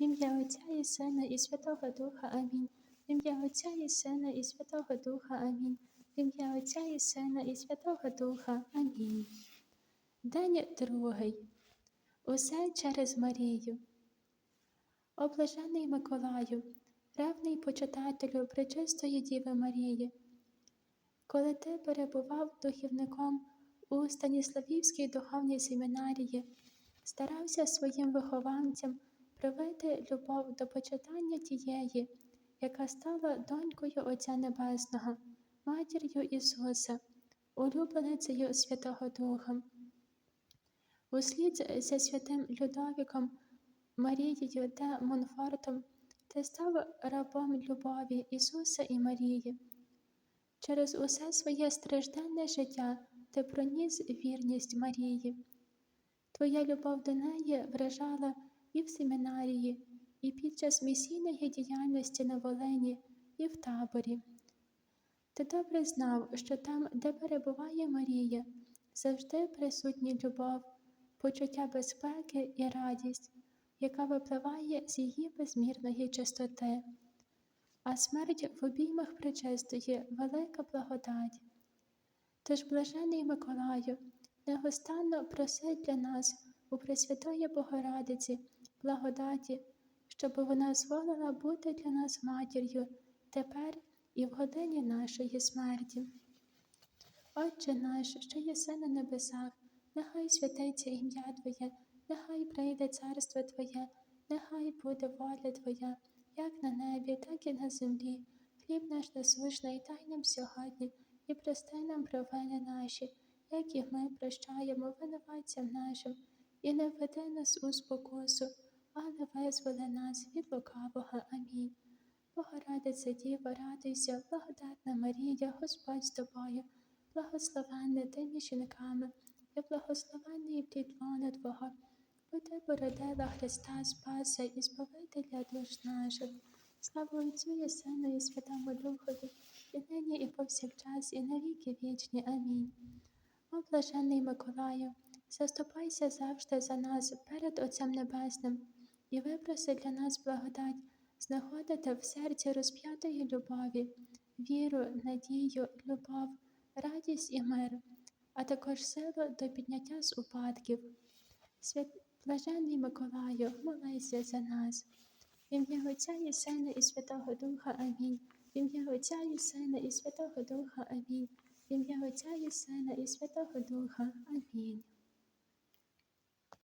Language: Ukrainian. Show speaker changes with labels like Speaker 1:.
Speaker 1: В ім'я Отця і Сина, і Святого Духа. Амінь. В ім'я Отця і Сина, і Святого Духа. Амінь. В ім'я Отця і Сина, і Святого Духа. Амінь. День другий. Усе через Марію. Облажений Миколаю, ревний почитателю Пречистої Діви Марії. Коли ти перебував духівником у Станіславівській духовній семінарії, старався своїм вихованцям привити любов до почитання тієї, яка стала донькою Отця Небесного, матір'ю Ісуса, улюбленицею Святого Духа. Услід за святим Людовіком, Марією та Монфортом ти став рабом любові Ісуса і Марії. Через усе своє стражденне життя ти проніс вірність Марії. Твоя любов до неї вражала і в семінарії, і під час місійної діяльності на Волині, і в таборі. Ти добре знав, що там, де перебуває Марія, завжди присутні любов, почуття безпеки і радість, яка випливає з її безмірної чистоти, а смерть в обіймах причистої велика благодать. Тож, блажений Миколаю, негостанно проси для нас у Пресвятої Богородиці, благодаті, щоб вона зволила бути для нас матір'ю тепер і в годині нашої смерті. Отче наш, що єси на небесах, нехай святиться ім'я Твоє, нехай прийде царство Твоє, нехай буде воля Твоя, як на небі, так і на землі. Хліб наш насущний дай нам сьогодні і прости нам провини наші, як і ми прощаємо винуватцям нашим, і не введи нас у спокусу, але визволи нас від лукавого. Амінь. Богородиця Діва, радуйся, благодатна Марія, Господь з тобою, благословенна ти жінками, і благословенний плід лона Твого, бо ти породила Христа Спаса і Збавителя душ наших. Слава Отцю і Сину, і Святому Духові, і нині, і повсякчас, і на віки вічні. Амінь. О блаженний Миколаю, заступайся завжди за нас перед Отцем Небесним і випроси для нас благодать, знаходити в серці розп'ятої любові, віру, надію, любов, радість і мир, а також силу до підняття з упадків. Свят... Блаженний Миколаю, молися за нас. В ім'я Отця і Сина, і Святого Духа. Амінь. В ім'я Отця і Сина, і Святого Духа. Амінь. В ім'я Отця і Сина, і Святого Духа. Амінь.